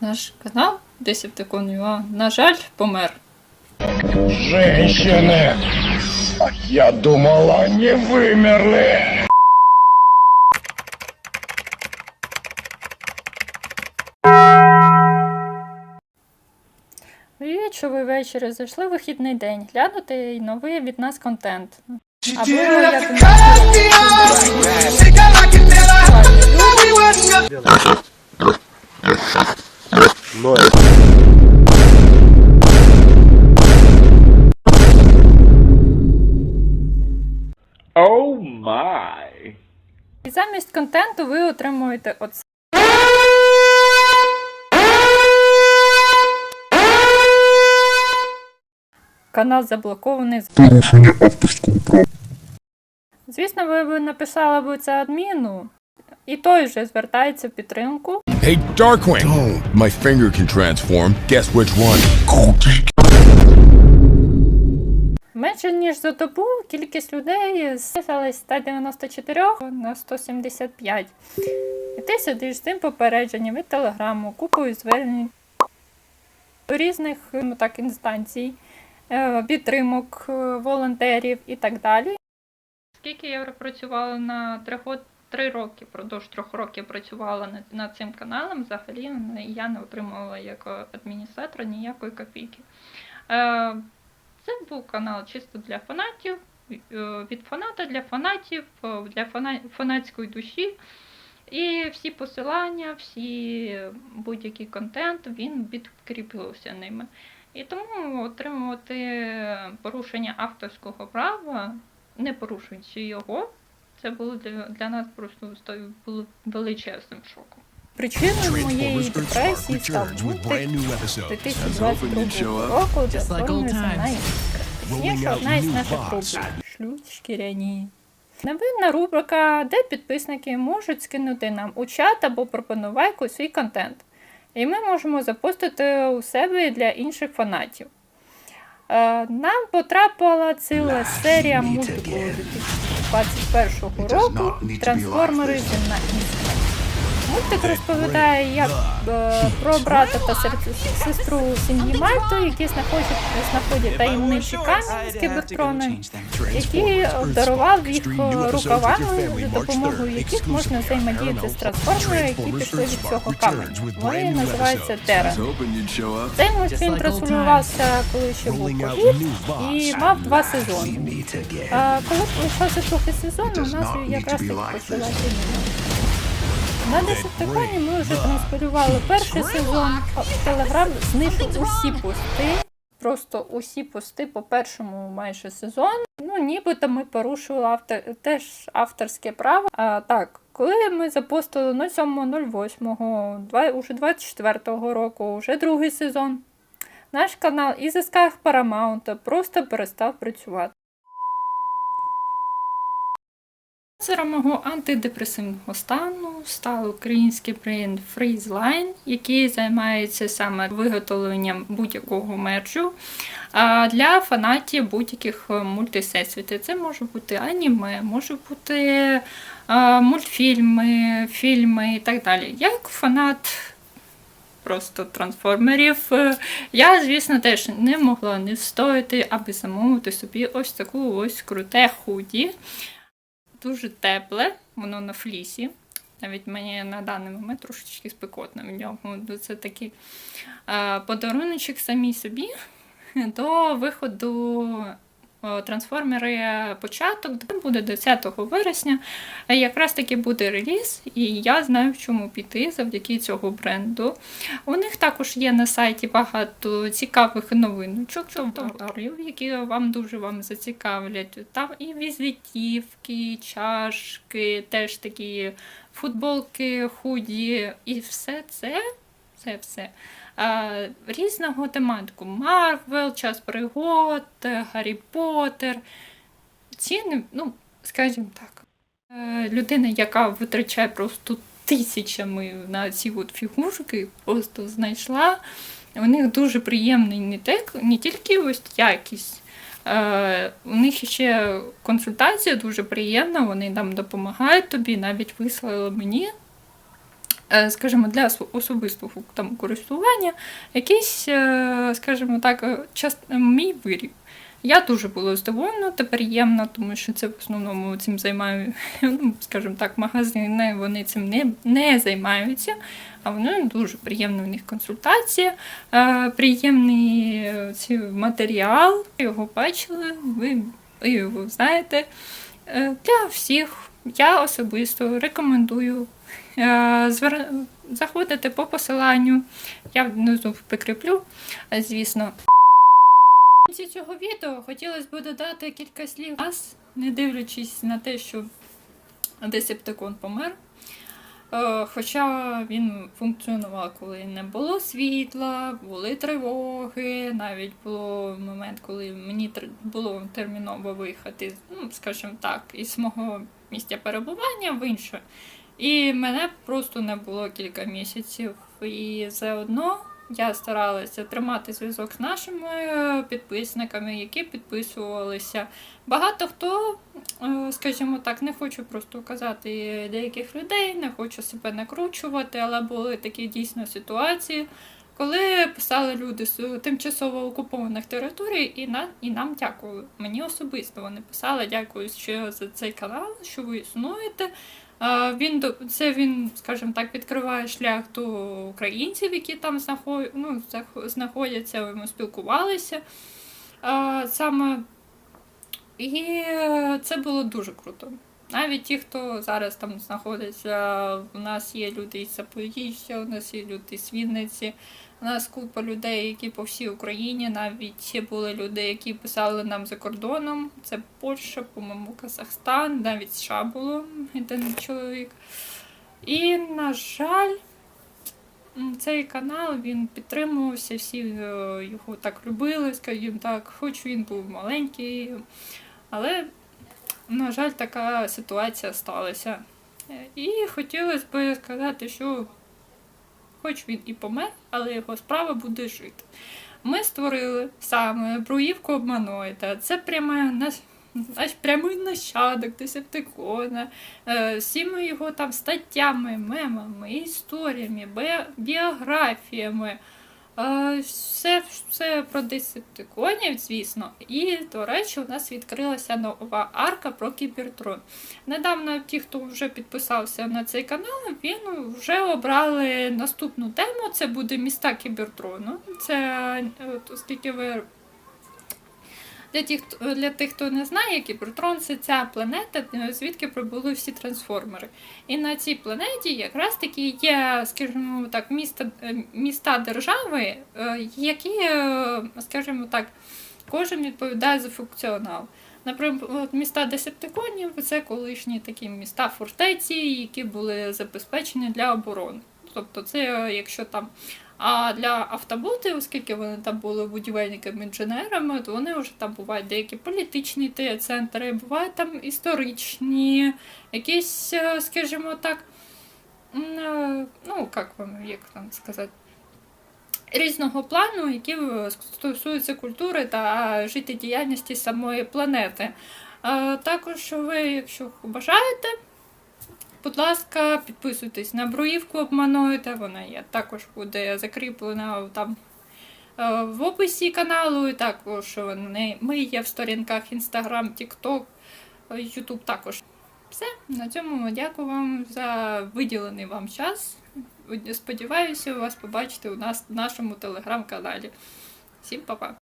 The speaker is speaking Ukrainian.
Наш канал Десептикон.ua, на жаль, помер. Женщины! Я думала, они вымерли! Привіт, що ви ввечері зайшли в вихідний день. Глянути новий від нас контент. Або як Oh my! І замість контенту ви отримуєте оце. Канал заблокований. Звісно, ви б написали б це адміну, і той же звертається в підтримку. Hey, Darkwing! Don't. My finger can transform. Guess which one? Менше ніж за добу кількість людей знизилась з 194 на 175. І ти сидиш з цим попередженням від телеграму, купою звернень до різних ну, так, інстанцій, е, підтримок е, волонтерів і так далі. Скільки я працювала на три, год- три роки, продовж трьох років працювала над, над цим каналом, взагалі я не отримувала як адміністратор ніякої копійки. Е, це був канал чисто для фанатів, е, від фаната для фанатів, е, для фана- фанатської душі. І всі посилання, всі будь-який контент, він підкріплювався ними. І тому отримувати порушення авторського права, не порушуючи його, це було для, для нас просто було величезним шоком. Причиною моєї депресії став мультик 2022 року доповнюється на. Точніше, одна із наших рубрик шлють шкіряні. Новинна рубрика, де підписники можуть скинути нам у чат або пропонувайку свій контент. І ми можемо запостити у себе для інших фанатів. Е, Нам потрапила ціла серія мультику 2021 року Трансформери іскра. Мультик розповідає як е, про брата та сестру сім'ї Мальто, які знаходять, знаходять таємничі камінь з кібертрона, які обдарував їх е, рукавами, за допомогою яких можна взаємодіяти з трансформерами, які пішли від цього каменю. Вони називаються Терра. Цей мультфільм транслювався, коли ще був ковід, і мав два сезони. А коли почався другий сезон, у нас якраз таки почалася війна. На Десептиконі ми вже транспорювали перший сезон. Телеграм знищив усі пости. Просто усі пости по першому майже сезону. Ну, нібито ми порушили автор... теж авторське право. А так, коли ми запостили 07.08, два... уже 24-го року, вже другий сезон, наш канал і зисках Paramount просто перестав працювати. Спонсором мого антидепресивного стану став український бренд Freezeline, який займається саме виготовленням будь-якого мерчу а, для фанатів будь-яких мультисесвітів. Це може бути аніме, може бути мультфільми, фільми і так далі. Як фанат просто трансформерів. е, Я, звісно, теж не могла не встояти, аби замовити собі ось таку ось круте худі. Дуже тепле, воно на флісі. Навіть мені на даний момент трошечки спекотно в. Ну, Це такий е, подаруночок самій собі до виходу трансформери початок буде 10 вересня. Е, Якраз таки буде реліз, і я знаю, в чому піти завдяки цього бренду. У них також є на сайті багато цікавих новиночок, товарів, які вам дуже вам зацікавлять. Там і візитівки, чашки, теж такі футболки, худі, і все це. Це все. А, різного тематику. Марвел, Час пригод, Гаррі Поттер. Ціни, ну, скажімо так. Е, Людина, яка витрачає просто тисячами на ці от фігурки, просто знайшла. У них дуже приємний не, тек, не тільки ось якість. Е, у них ще консультація дуже приємна, вони нам допомагають тобі, навіть вислали мені е, скажімо, для особистого там користування, якийсь, е, скажімо так, е, час, мій виріб. Я дуже була здивована та приємна, тому що це в основному цим займаю, ну, скажімо так, магазини, вони цим не, не займаються, а вони дуже приємна в них консультація, е, приємний е, ці матеріал. Його бачили, ви, його знаєте. Е, Для всіх я особисто рекомендую е, заходити по посиланню. Я внизу прикріплю, е, звісно. В кінці цього відео хотілося б додати кілька слів вас, не дивлячись на те, що Десептикон помер. Е, Хоча він функціонував, коли не було світла, були тривоги, навіть було момент, коли мені було терміново виїхати, ну, скажімо так, із мого місця перебування в інше. І мене просто не було кілька місяців. І заодно я старалася тримати зв'язок з нашими е, підписниками, які підписувалися. Багато хто, е, скажімо так, не хочу просто казати деяких людей, не хочу себе накручувати, але були такі дійсно ситуації, коли писали люди з тимчасово окупованих територій, і, на, і нам дякували. Мені особисто вони писали, дякую ще за цей канал, що ви існуєте. Він це він, скажімо так, відкриває шлях до українців, які там знаход... ну, знаходяться. Ми спілкувалися. Саме і це було дуже круто. Навіть ті, хто зараз там знаходиться, у нас є люди із Запоріжжя, у нас є люди з Вінниці, у нас купа людей, які по всій Україні, навіть були люди, які писали нам за кордоном. Це Польща, по-моєму, Казахстан, навіть США було один чоловік. І, на жаль, цей канал він підтримувався, всі е, його так любили, скажімо так, хоч він був маленький, але, на жаль, така ситуація сталася. Е, І хотілося б сказати, що хоч він і помер, але його справа буде жити. Ми створили саме бруївку обманоїда. Це пряме наш, наш прямий нащадок Десептикона, е, всіми його там статтями, мемами, історіями, біографіями. Все, все про десептиконів, звісно. І, до речі, у нас відкрилася нова арка про Кібертрон. Недавно ті, хто вже підписався на цей канал, він вже обрали наступну тему. Це буде міста Кібертрону. Це е, оскільки ви. Для тих, для тих, хто не знає, Кібертрон це ця планета, е, звідки прибули всі трансформери. І на цій планеті якраз таки є, скажімо так, міста, е, міста держави, е, які, скажімо так, кожен відповідає за функціонал. Наприклад, міста Десептиконів це колишні такі міста фортеці, які були забезпечені для оборони. Тобто, це якщо там. А для автоботи, оскільки вони там були будівельниками інженерами, то вони вже там бувають деякі політичні центри, бувають там історичні, якісь, е, скажімо так, е, ну, як вам, як там сказати, різного плану, які е, стосуються культури та життєдіяльності самої планети. Також ви, якщо бажаєте, будь ласка, підписуйтесь на бруївку обмануєте, вона є. Також буде закріплена там е, в описі каналу, і також вони, ми є в сторінках TikTok, е, YouTube також. Все, на цьому дякую вам за виділений вам час. Сподіваюся, вас побачити у нас в нашому телеграм-каналі. Всім па-па!